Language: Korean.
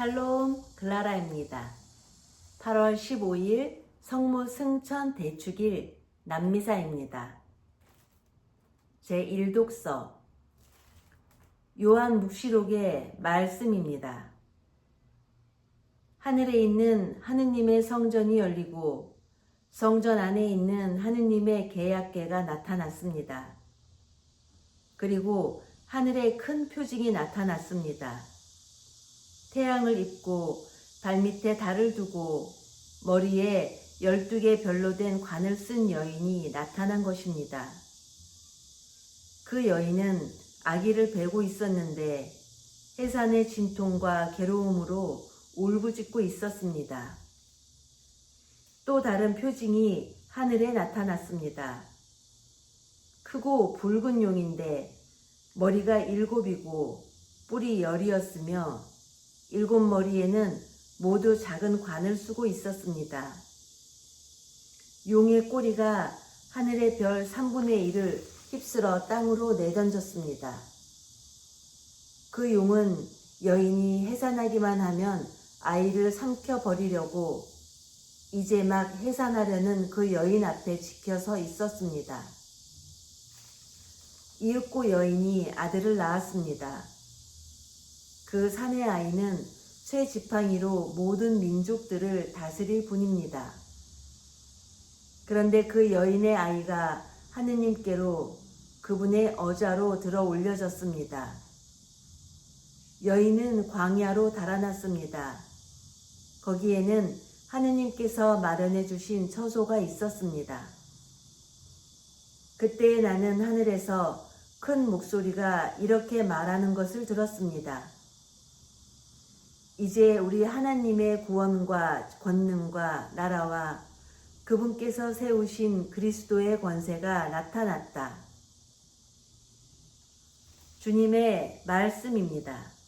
샬롬 글라라입니다. 8월 15일 성무 승천 대축일 남미사입니다. 제1독서 요한 묵시록의 말씀입니다. 하늘에 있는 하느님의 성전이 열리고 성전 안에 있는 하느님의 계약계가 나타났습니다. 그리고 하늘에 큰 표징이 나타났습니다. 태양을 입고 발밑에 달을 두고 머리에 열두 개 별로 된 관을 쓴 여인이 나타난 것입니다. 그 여인은 아기를 베고 있었는데 해산의 진통과 괴로움으로 울부짖고 있었습니다. 또 다른 표징이 하늘에 나타났습니다. 크고 붉은 용인데 머리가 일곱이고 뿔이 열이었으며 일곱 머리에는 모두 작은 관을 쓰고 있었습니다. 용의 꼬리가 하늘의 별 3분의 1을 휩쓸어 땅으로 내던졌습니다. 그 용은 여인이 해산하기만 하면 아이를 삼켜버리려고 이제 막 해산하려는 그 여인 앞에 지켜서 있었습니다. 이윽고 여인이 아들을 낳았습니다. 그 사내 아이는 새 지팡이로 모든 민족들을 다스릴 분입니다. 그런데 그 여인의 아이가 하느님께로 그분의 어자로 들어 올려졌습니다. 여인은 광야로 달아났습니다. 거기에는 하느님께서 마련해 주신 처소가 있었습니다. 그때 나는 하늘에서 큰 목소리가 이렇게 말하는 것을 들었습니다. 이제 우리 하나님의 구원과 권능과 나라와 그분께서 세우신 그리스도의 권세가 나타났다. 주님의 말씀입니다.